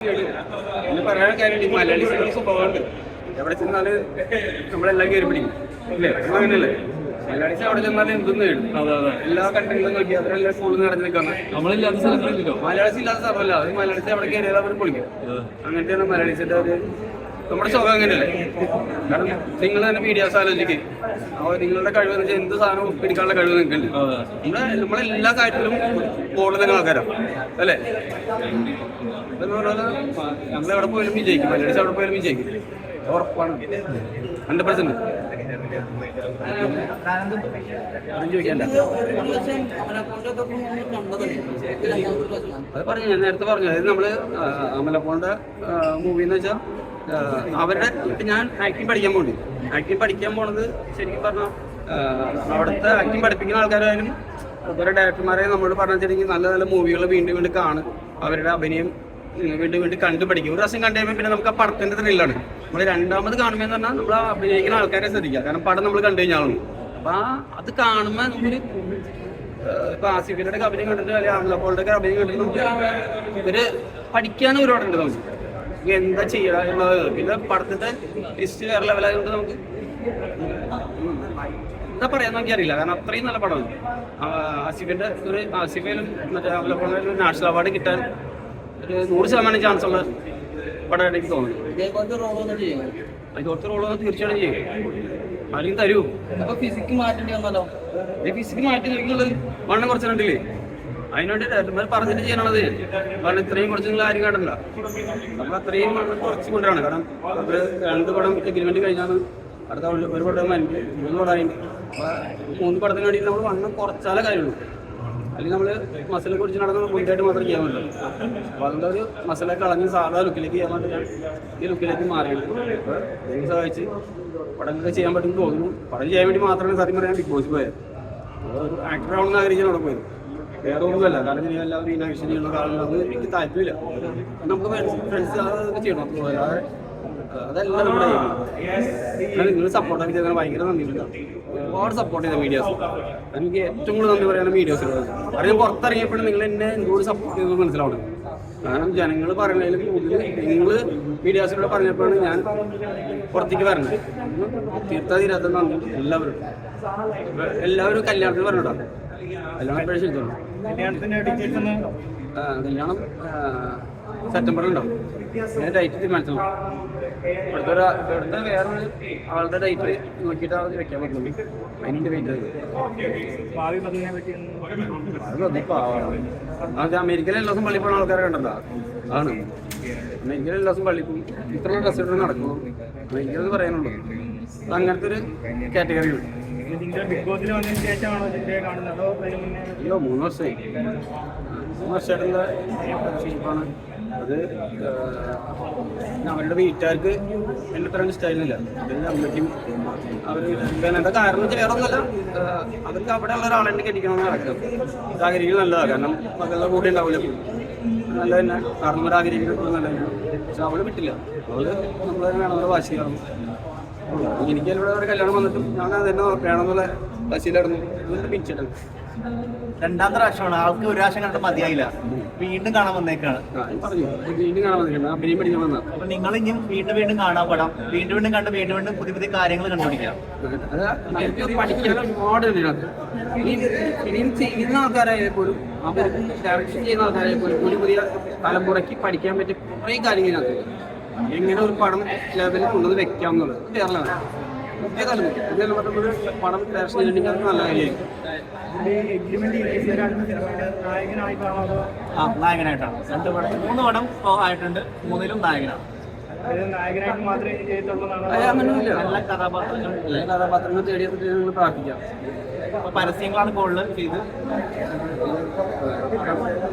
എന്ന് പറയാൻ കാര്യം ഈ മലയാളി സിനിമ സ്വഭാവമുണ്ട്. എവിടെ ചെന്നാൽ നമ്മളെല്ലാം കയറി പിടിക്കും. ഇല്ലേ? അങ്ങനെയല്ലേ? മലയാളീസ് അവിടെ ചെന്നാലും എന്തും നേടും. അതെ അതെ. എല്ലാ കൺട്രികളും നോക്കി അവരെല്ലാം സ്കൂളിൽ നിറഞ്ഞു നിൽക്കുന്നത് നമ്മളില്ലാത്ത സ്ഥലങ്ങളില്ലല്ലോ. മലയാളീസ് ഇല്ലാത്ത സ്ഥലമല്ല. അത് മലയാളീസ് അവിടെ കയറിയാൽ അവർ പൊളിക്കും. അങ്ങനത്തെയാണ് മലയാളീസിന്റെ ഒരു നമ്മുടെ സ്വഭാവം അങ്ങനെയല്ലേ? കാരണം നിങ്ങൾ തന്നെ മീഡിയാസ് ആലോചിക്കും. അപ്പോൾ നിങ്ങളുടെ കഴിവ് എന്ന് വെച്ചാൽ എന്ത് സാധനം ഒപ്പിടിക്കാനുള്ള കഴിവ് നിങ്ങൾക്കുണ്ട്. നമ്മളെ നമ്മളെ എല്ലാ കാര്യത്തിലും പോകുന്ന ആൾക്കാരാണ് അല്ലേ? എന്ന് പറഞ്ഞാൽ നമ്മൾ എവിടെ പോയാലും വിജയിക്കും. മലയാളീസ് എവിടെ പോയാലും വിജയിക്കും. ഉറപ്പാണ്. ഹൺഡ്രഡ് പെർസെന്റ് അത് പറഞ്ഞു ഞാൻ നേരത്തെ പറഞ്ഞു. അതായത് നമ്മൾ അമലപ്പോണ്ട മൂവി എന്ന് വെച്ചാൽ അവരുടെ ഇപ്പൊ ഞാൻ ആക്ടിങ് പഠിക്കാൻ പോണ്ടി ആക്ടിങ് പഠിക്കാൻ പോണത് ശരിക്കും പറഞ്ഞാൽ അവിടുത്തെ ആക്ടിങ് പഠിപ്പിക്കുന്ന ആൾക്കാരായാലും അതുപോലെ ഡയറക്ടർമാരെ നമ്മളോട് പറഞ്ഞു വെച്ചിട്ടുണ്ടെങ്കിൽ നല്ല നല്ല മൂവികൾ വീണ്ടും വീണ്ടും കാണും. അവരുടെ അഭിനയം വീണ്ടും വീണ്ടും കണ്ടു പഠിക്കും. ഒരു പ്രാവശ്യം കണ്ടു പിന്നെ നമുക്ക് ആ പടത്തിന്റെ ത്രില്ലാണ് നമ്മൾ രണ്ടാമത് കാണുമ്പോൾ എന്ന് പറഞ്ഞാൽ നമ്മൾ അഭിനയിക്കുന്ന ആൾക്കാരെ ശ്രദ്ധിക്കുക. കാരണം പടം നമ്മൾ കണ്ടു കഴിഞ്ഞാണ് അപ്പൊ ആ അത് കാണുമ്പോൾ നമുക്കൊരു ഇപ്പം ആസിഫിന്റെ അഭിനയം കണ്ടിട്ട് അല്ലെങ്കിൽ ഒക്കെ അഭിനയം കണ്ടിട്ട് നമുക്ക് ഇവർ പഠിക്കാനും ഒരുപാടുണ്ട് നമുക്ക്. ഇനി എന്താ ചെയ്യണം എന്നുള്ളത് പിന്നെ പടത്തിന്റെ ലിസ്റ്റ് വേറെ ലെവലായതുകൊണ്ട് നമുക്ക് എന്താ പറയാന്ന് എനിക്കറിയില്ല കാരണം അത്രയും നല്ല പടമാണ് ആ, ആസിഫിന്റെ ഒരു ആസിഫിലും മറ്റേ അമലപ്പോളിലും നാഷണൽ അവാർഡ് കിട്ടാൻ ഒരു നൂറ് ശതമാനം ചാൻസ് ഉള്ള പടമായിട്ട് എനിക്ക് തോന്നുന്നു അതുപോലത്തെ റോൾ തീർച്ചയായിട്ടും ചെയ്യും ആരെങ്കിലും തരൂ. ഫിസിക്ക് മാറ്റേണ്ടി വന്നല്ലോ ഈ ഫിസിക്ക് മാറ്റി വണ്ണം കുറച്ചിട്ടുണ്ടില്ലേ അതിനുവേണ്ടി പറഞ്ഞിട്ട് ചെയ്യണത് കാരണം ഇത്രയും കുറച്ച് നിങ്ങൾ ആരും കാണുന്നില്ല. നമ്മൾ അത്രയും കുറച്ച് കൊണ്ടാണ് കാരണം അവർ രണ്ട് പടം എഗ്രിമെന്റ് കഴിഞ്ഞാണ് അടുത്ത ഒരു- പടം മൂന്ന് പടമായി അപ്പൊ മൂന്ന് പടത്തിന് വേണ്ടി നമ്മൾ വണ്ണം കുറച്ചാലേ കാര്യമുള്ളൂ. അല്ലെങ്കിൽ നമ്മൾ മസിലെ കുറിച്ച് നടക്കുന്ന മുൻകായിട്ട് മാത്രം ചെയ്യാൻ പറ്റും അപ്പോൾ ഒരു മസിലെ കളഞ്ഞ് സാധാ ലുക്കിലേക്ക് ചെയ്യാൻ വേണ്ടി ഈ ലുക്കിലേക്ക് മാറിയത് അപ്പോൾ സഹായിച്ച് പടങ്ങളൊക്കെ ചെയ്യാൻ പറ്റും തോന്നുന്നു. പടം ചെയ്യാൻ വേണ്ടി മാത്രമാണ് സത്യം പറയാൻ ബിഗ് ബോസ് പോയത്. ഒരു ആക്ടർ ആവണമെന്ന് ആഗ്രഹിച്ചാണ് അവിടെ പോയത്. വേറെ ഒന്നുമല്ല. കാരണം ഞാൻ എല്ലാവരും കാരണം അത് എനിക്ക് താല്പര്യമില്ല. നമുക്ക് ഫ്രണ്ട്സ് അതൊക്കെ ചെയ്യണം. അത്ര അല്ലാതെ അതല്ല നമ്മുടെ നിങ്ങൾ സപ്പോർട്ട് ആക്കി ചെയ്താൽ ഭയങ്കര നന്ദിയുണ്ട്. ഒരുപാട് സപ്പോർട്ട് ചെയ്ത മീഡിയാസ് എനിക്ക് ഏറ്റവും കൂടുതൽ നന്ദി മീഡിയാസിനോട് കാരണം ഞാൻ പുറത്തിറങ്ങിയപ്പോഴും നിങ്ങൾ എന്നെ എന്തുകൊണ്ട് സപ്പോർട്ട് ചെയ്തത് മനസ്സിലാവണം? കാരണം ജനങ്ങൾ പറയുന്നതിലും കൂടുതൽ നിങ്ങൾ മീഡിയാസിലൂടെ പറഞ്ഞപ്പോഴാണ് ഞാൻ പുറത്തേക്ക് വരണത്. തീർത്ഥാതിരാത്ത നന്ദി. എല്ലാവരും. എല്ലാവരും കല്യാണത്തിൽ പറഞ്ഞിട്ടാ കല്യാണം ആ, കല്യാണം സെപ്റ്റംബറിൽ ഉണ്ടാവും ഞാൻ ഡേറ്റ് തീരുമാനിച്ചു. ഇവിടുത്തെ ഒരു ഇവിടുത്തെ വേറൊരു ആളുടെ ഡേറ്റ് നോക്കിയിട്ടാണ് വെക്കാൻ പറ്റുള്ളൂ. അതിന്റെ വെയിറ്റ് അത്. അത് അമേരിക്കയിൽ എല്ലാ ദിവസം പള്ളി പോകുന്ന ആൾക്കാരെ കണ്ടതാ ആണ് അമേരിക്കയിൽ എല്ലാ ദിവസം പള്ളി പോകും. ഇത്ര ഡ്രസ്സ് ഇട്ട് നടക്കുന്നു അമേരിക്കയിൽ അത് പറയാനുള്ളൂ. അത് അങ്ങനത്തെ ഒരു കാറ്റഗറി ഉണ്ട് അതിന് അയ്യോ മൂന്ന് വർഷമായി മൂന്ന് വർഷമായിട്ടുള്ള അത് അവരുടെ വീട്ടുകാർക്ക് എന്റെ അത്ര സ്റ്റൈലില്ല അതിൽ അമ്മയ്ക്കും അവർ എന്താ കാരണം ഏഹ്, അവർക്ക് അവിടെ ഉള്ള ഒരാളെന്നെ കെട്ടിക്കണമെന്ന് നടക്കും ഇത് ആഗ്രഹിക്കുന്നത് നല്ലതാണ് കാരണം മകളുടെ കൂടെ ഉണ്ടാവില്ല. നല്ല തന്നെ. കാരണം ആഗ്രഹിക്കുന്നത് നല്ല പക്ഷെ അവൾ വിട്ടില്ല. അവൾ നമ്മൾ വേണമെന്നുള്ള വാശി എനിക്ക് ഇവിടെ ഒരു കല്യാണം വന്നിട്ടും ഞാൻ അത് തന്നെ വേണമെന്നുള്ള ബസ്സിലായിരുന്നു. എന്നിട്ട് പിടിച്ചിട്ടുണ്ട് രണ്ടാമത്തെ പ്രാവശ്യമാണ്. ആൾക്ക് ഒരു പ്രാവശ്യം കണ്ടിട്ട് മതിയായില്ല. വീണ്ടും കാണാൻ വന്നേക്കാണ്. പറഞ്ഞു. വീണ്ടും കാണാൻ വന്നിട്ടുണ്ട്. അഭിനയം പഠിക്കാൻ വന്ന അപ്പൊ നിങ്ങൾ ഇനിയും വീണ്ടും വീണ്ടും കാണാൻ പടം വീണ്ടും വീണ്ടും കണ്ട് വീണ്ടും വീണ്ടും പുതിയ പുതിയ കാര്യങ്ങൾ കണ്ടുപിടിക്കാം. ഒരുപാട് ഇനിയും ചെയ്യുന്ന ആൾക്കാരായാലും പോലും അവർക്ക് ഡയറക്ഷൻ ചെയ്യുന്ന ആൾക്കാരായാലും പോലും പുതിയ പുതിയ തലമുറയ്ക്ക് പഠിക്കാൻ പറ്റിയ കുറേ കാര്യങ്ങളിനകത്ത് എങ്ങനെ ഒരു പടം ലെവലിൽ കൊണ്ടുവന്ന് വെക്കാം എന്നുള്ളത്. വേറെ ലെവലാണ് പുതിയ തലമുറ പുതിയ തലമുറ പടം ഡയറക്ഷൻ ചെയ്തിട്ടുണ്ടെങ്കിൽ അത് നല്ല കാര്യമായിരിക്കും. എഗ്രിമെന്റ് അടുത്ത സിനിമയുടെ നായകനായി കാണാം ആ നായകനായിട്ടാണ്. രണ്ട് പടം. മൂന്ന് പടം ആയിട്ടുണ്ട്. മൂന്നിലും നായകനാണ്. നല്ല കഥാപാത്രങ്ങൾ കഥാപാത്രങ്ങൾ തേടിയെത്തിട്ട് ഞങ്ങൾ പ്രാർത്ഥിക്കാം. പരസ്യങ്ങളാണ് കൂടുതൽ ചെയ്ത്.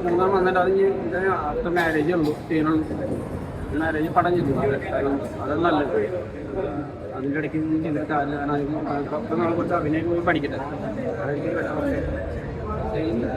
മൂന്നാം വന്നിട്ട് അത് ആഫ്റ്റർ മാരേജ് ഉള്ളൂ. ചെയ്യണുള്ളൂ. മാരേജ് പടം ചെയ്തു കാരണം നല്ല നല്ലത് അതിന്റെ ഇടയ്ക്ക് കാരണം അതിന് കുറച്ച് അഭിനയം പഠിക്കട്ടെ. ചെയ്യുന്നില്ല.